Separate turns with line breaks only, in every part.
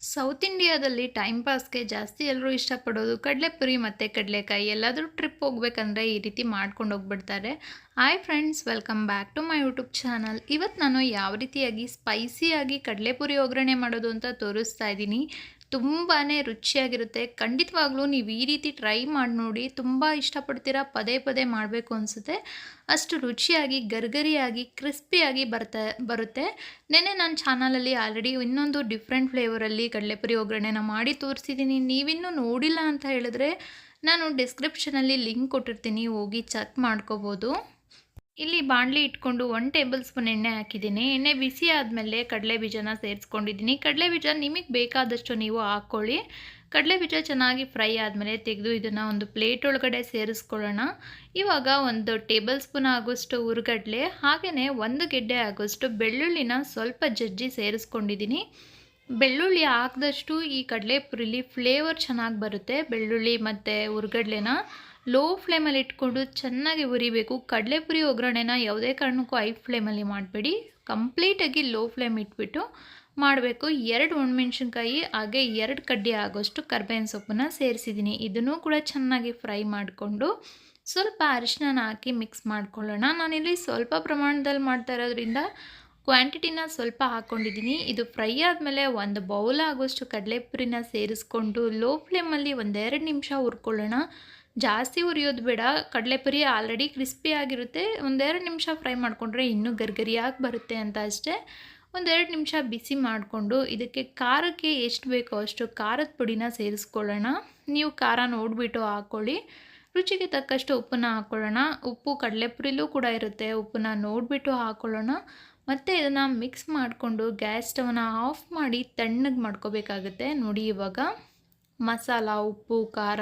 South ಇಂಡಿಯಾದಲ್ಲಿ time ಪಾಸ್ಗೆ ಜಾಸ್ತಿ ಎಲ್ಲರೂ ಇಷ್ಟಪಡೋದು ಕಡಲೆಪುರಿ ಮತ್ತು ಕಡಲೆಕಾಯಿ. ಎಲ್ಲಾದರೂ ಟ್ರಿಪ್ ಹೋಗ್ಬೇಕಂದ್ರೆ ಈ ರೀತಿ ಮಾಡ್ಕೊಂಡು ಹೋಗ್ಬಿಡ್ತಾರೆ. Hi friends welcome back to my YouTube channel ಇವತ್ತು ನಾನು ಯಾವ ರೀತಿಯಾಗಿ ಸ್ಪೈಸಿಯಾಗಿ ಕಡಲೆಪುರಿ ಒಗ್ಗರಣೆ ಮಾಡೋದು ಅಂತ ತೋರಿಸ್ತಾ ಇದ್ದೀನಿ. ತುಂಬಾ ರುಚಿಯಾಗಿರುತ್ತೆ. ಖಂಡಿತವಾಗ್ಲೂ ನೀವು ಈ ರೀತಿ ಟ್ರೈ ಮಾಡಿ ನೋಡಿ ತುಂಬ ಇಷ್ಟಪಡ್ತೀರಾ, ಪದೇ ಪದೇ ಮಾಡಬೇಕು ಅನಿಸುತ್ತೆ. ಅಷ್ಟು ರುಚಿಯಾಗಿ, ಗರ್ಗರಿಯಾಗಿ, ಕ್ರಿಸ್ಪಿಯಾಗಿ ಬರ್ತಾ, ಬರುತ್ತೆ. ನೆನ್ನೆ ನನ್ನ ಚಾನಲಲ್ಲಿ ಆಲ್ರೆಡಿ ಇನ್ನೊಂದು ಡಿಫ್ರೆಂಟ್ ಫ್ಲೇವರಲ್ಲಿ ಕಡಲೆಪುರಿ ಒಗ್ಗರಣೆನ ಮಾಡಿ ತೋರಿಸಿದ್ದೀನಿ ನೀವಿನ್ನೂ ನೋಡಿಲ್ಲ ಅಂತ ಹೇಳಿದ್ರೆ ನಾನು ಡಿಸ್ಕ್ರಿಪ್ಷನಲ್ಲಿ ಲಿಂಕ್ ಕೊಟ್ಟಿರ್ತೀನಿ, ಹೋಗಿ ಚೆಕ್ ಮಾಡ್ಕೋಬೋದು. ಇಲ್ಲಿ ಬಾಣಲಿ ಇಟ್ಕೊಂಡು ಒನ್ ಟೇಬಲ್ ಸ್ಪೂನ್ ಎಣ್ಣೆ ಹಾಕಿದ್ದೀನಿ. ಎಣ್ಣೆ ಬಿಸಿ ಆದಮೇಲೆ ಕಡಲೆ ಬೀಜನ ಸೇರಿಸ್ಕೊಂಡಿದ್ದೀನಿ. ಕಡಲೆ ಬೀಜ ನಿಮಗೆ ಬೇಕಾದಷ್ಟು ನೀವು ಹಾಕ್ಕೊಳ್ಳಿ. ಕಡಲೆ ಬೀಜ ಚೆನ್ನಾಗಿ ಫ್ರೈ ಆದಮೇಲೆ ತೆಗೆದು ಇದನ್ನು ಒಂದು ಪ್ಲೇಟ್ ಒಳಗಡೆ ಸೇರಿಸ್ಕೊಳ್ಳೋಣ. ಇವಾಗ ಒಂದು ಟೇಬಲ್ ಸ್ಪೂನ್ ಆಗೋಷ್ಟು ಹುರ್ಗಡ್ಲೆ ಹಾಗೆಯೇ ಒಂದು ಗೆಡ್ಡೆ ಆಗೋಷ್ಟು ಬೆಳ್ಳುಳ್ಳಿನ ಸ್ವಲ್ಪ ಜಜ್ಜಿ ಸೇರಿಸ್ಕೊಂಡಿದ್ದೀನಿ. ಬೆಳ್ಳುಳ್ಳಿ ಹಾಕಿದಷ್ಟು ಈ ಕಡಲೆಪುರಿಲಿ ಫ್ಲೇವರ್ ಚೆನ್ನಾಗಿ ಬರುತ್ತೆ. ಬೆಳ್ಳುಳ್ಳಿ ಮತ್ತು ಹುರ್ಗಡ್ಲೆನ ಲೋ ಫ್ಲೇಮಲ್ಲಿ ಇಟ್ಕೊಂಡು ಚೆನ್ನಾಗಿ ಹುರಿಬೇಕು. ಕಡಲೆಪುರಿ ಒಗ್ಗರಣೆನ ಯಾವುದೇ ಕಾರಣಕ್ಕೂ ಐ ಫ್ಲೇಮಲ್ಲಿ ಮಾಡಬೇಡಿ. ಕಂಪ್ಲೀಟಾಗಿ ಲೋ ಫ್ಲೇಮ್ ಇಟ್ಬಿಟ್ಟು ಮಾಡಬೇಕು. ಎರಡು ಒಣಮೆಣ್ಸಿನ್ಕಾಯಿ, ಹಾಗೆ ಎರಡು ಕಡ್ಡಿ ಆಗೋಷ್ಟು ಕರ್ಬೇವಿನ ಸೊಪ್ಪನ್ನು ಸೇರಿಸಿದ್ದೀನಿ. ಇದನ್ನು ಕೂಡ ಚೆನ್ನಾಗಿ ಫ್ರೈ ಮಾಡಿಕೊಂಡು ಸ್ವಲ್ಪ ಅರಿಶಿನ ಹಾಕಿ ಮಿಕ್ಸ್ ಮಾಡ್ಕೊಳ್ಳೋಣ. ನಾನಿಲ್ಲಿ ಸ್ವಲ್ಪ ಪ್ರಮಾಣದಲ್ಲಿ ಮಾಡ್ತಾ ಇರೋದ್ರಿಂದ ಕ್ವಾಂಟಿಟಿನ ಸ್ವಲ್ಪ ಹಾಕ್ಕೊಂಡಿದ್ದೀನಿ ಇದು ಫ್ರೈ ಆದಮೇಲೆ ಒಂದು ಬೌಲ್ ಆಗೋಷ್ಟು ಕಡಲೆಪುರಿನ ಸೇರಿಸ್ಕೊಂಡು ಲೋ ಫ್ಲೇಮಲ್ಲಿ ಒಂದೆರಡು ನಿಮಿಷ ಹುರ್ಕೊಳ್ಳೋಣ. ಜಾಸ್ತಿ ಉರಿಯೋದು ಬೇಡ. ಕಡಲೆಪುರಿ ಆಲ್ರೆಡಿ ಕ್ರಿಸ್ಪಿ ಆಗಿರುತ್ತೆ. ಒಂದೆರಡು ನಿಮಿಷ ಫ್ರೈ ಮಾಡಿಕೊಂಡ್ರೆ ಇನ್ನೂ ಗರ್ಗರಿಯಾಗಿ ಬರುತ್ತೆ ಅಂತ ಅಷ್ಟೇ. ಒಂದೆರಡು ನಿಮಿಷ ಬಿಸಿ ಮಾಡಿಕೊಂಡು ಇದಕ್ಕೆ ಖಾರಕ್ಕೆ ಎಷ್ಟು ಬೇಕೋ ಅಷ್ಟು ಖಾರದ ಪುಡಿನ ಸೇರಿಸ್ಕೊಳ್ಳೋಣ. ನೀವು ಖಾರ ನೋಡಿಬಿಟ್ಟು ಹಾಕ್ಕೊಳ್ಳಿ ರುಚಿಗೆ ತಕ್ಕಷ್ಟು ಉಪ್ಪನ್ನ ಹಾಕ್ಕೊಳ್ಳೋಣ ಉಪ್ಪು ಕಡಲೆಪುರಿಲೂ ಕೂಡ ಇರುತ್ತೆ. ಉಪ್ಪನ್ನ ನೋಡಿಬಿಟ್ಟು ಹಾಕ್ಕೊಳ್ಳೋಣ ಮತ್ತು ಇದನ್ನು ಮಿಕ್ಸ್ ಮಾಡಿಕೊಂಡು ಗ್ಯಾಸ್ ಸ್ಟವ್ನ ಆಫ್ ಮಾಡಿ ತಣ್ಣಗೆ ಮಾಡ್ಕೋಬೇಕಾಗುತ್ತೆ. ನೋಡಿ ಇವಾಗ. ಮಸಾಲ, ಉಪ್ಪು, ಖಾರ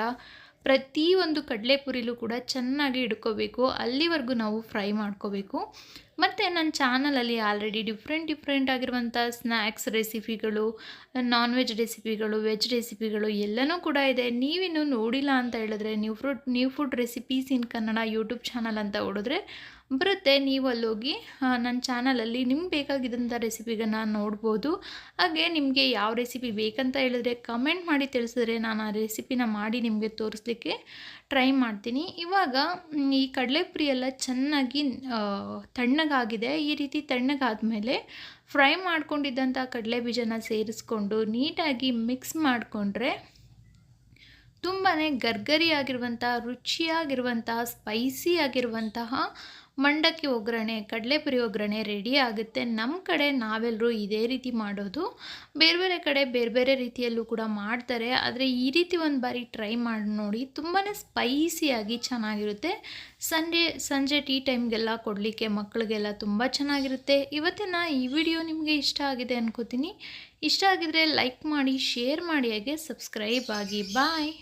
ಪ್ರತಿಯೊಂದು ಕಡಲೆಪುರಿಲೂ ಕೂಡ ಚೆನ್ನಾಗಿ ಹಿಡ್ಕೋಬೇಕು ಅಲ್ಲಿವರೆಗೂ ನಾವು ಫ್ರೈ ಮಾಡ್ಕೋಬೇಕು. ಮತ್ತು ನನ್ನ ಚಾನಲಲ್ಲಿ ಆಲ್ರೆಡಿ ಡಿಫ್ರೆಂಟ್ ಡಿಫ್ರೆಂಟ್ ಆಗಿರುವಂಥ ಸ್ನ್ಯಾಕ್ಸ್ ರೆಸಿಪಿಗಳು ನಾನ್ ವೆಜ್ ರೆಸಿಪಿಗಳು ವೆಜ್ ರೆಸಿಪಿಗಳು ಎಲ್ಲನೂ ಕೂಡ ಇದೆ. ನೀವಿನ್ನು ನೋಡಿಲ್ಲ ಅಂತ ಹೇಳಿದ್ರೆ new fruit new food recipes in Kannada YouTube channel ಅಂತ ಹೊಡಿದ್ರೆ ಬರುತ್ತೆ. ನೀವು ಅಲ್ಲೋಗಿ ನನ್ನ ಚಾನಲಲ್ಲಿ ನಿಮ್ಗೆ ಬೇಕಾಗಿದ್ದಂಥ ರೆಸಿಪಿಗಳನ್ನ ನೋಡ್ಬೋದು. ಹಾಗೆ ನಿಮಗೆ ಯಾವ ರೆಸಿಪಿ ಬೇಕಂತ ಹೇಳಿದ್ರೆ ಕಮೆಂಟ್ ಮಾಡಿ ತಿಳಿಸಿದ್ರೆ ನಾನು ಆ ರೆಸಿಪಿನ ಮಾಡಿ ನಿಮಗೆ ತೋರಿಸ್ಲಿಕ್ಕೆ ಟ್ರೈ ಮಾಡ್ತೀನಿ. ಇವಾಗ, ಈ ಕಡಲೆಪುರಿ ಎಲ್ಲ ಚೆನ್ನಾಗಿ ತಣ್ಣಗಾಗಿದೆ. ಈ ರೀತಿ ತಣ್ಣಗಾದಮೇಲೆ ಫ್ರೈ ಮಾಡ್ಕೊಂಡಿದ್ದಂಥ ಕಡಲೆ ಬೀಜನ ಸೇರಿಸ್ಕೊಂಡು ನೀಟಾಗಿ ಮಿಕ್ಸ್ ಮಾಡಿಕೊಂಡ್ರೆ ತುಂಬಾ ಗರ್ಗರಿಯಾಗಿರುವಂಥ ರುಚಿಯಾಗಿರುವಂತಹ ಸ್ಪೈಸಿ ಆಗಿರುವಂತಹ ಮಂಡಕ್ಕಿ ಒಗ್ಗರಣೆ, ಕಡಲೆಪುರಿ ಒಗ್ಗರಣೆ ರೆಡಿ ಆಗುತ್ತೆ. ನಮ್ಮ ಕಡೆ ನಾವೆಲ್ಲರೂ ಇದೇ ರೀತಿ ಮಾಡೋದು. ಬೇರೆ ಬೇರೆ ಕಡೆ ಬೇರೆ ಬೇರೆ ರೀತಿಯಲ್ಲೂ ಕೂಡ ಮಾಡ್ತಾರೆ. ಆದರೆ ಈ ರೀತಿ ಒಂದು ಬಾರಿ ಟ್ರೈ ಮಾಡಿ ನೋಡಿ ತುಂಬಾ ಸ್ಪೈಸಿಯಾಗಿ ಚೆನ್ನಾಗಿರುತ್ತೆ. ಸಂಜೆ ಸಂಜೆ ಟೀ ಟೈಮ್ಗೆಲ್ಲ ಕೊಡಲಿಕ್ಕೆ ಮಕ್ಕಳಿಗೆಲ್ಲ ತುಂಬ ಚೆನ್ನಾಗಿರುತ್ತೆ. ಇವತ್ತಿನ ಈ ವಿಡಿಯೋ ನಿಮಗೆ ಇಷ್ಟ ಆಗಿದೆ ಅನ್ಕೋತೀನಿ. ಇಷ್ಟ ಆಗಿದರೆ ಲೈಕ್ ಮಾಡಿ ಶೇರ್ ಮಾಡಿ, ಹಾಗೆ ಸಬ್ಸ್ಕ್ರೈಬ್ ಆಗಿ. ಬಾಯ್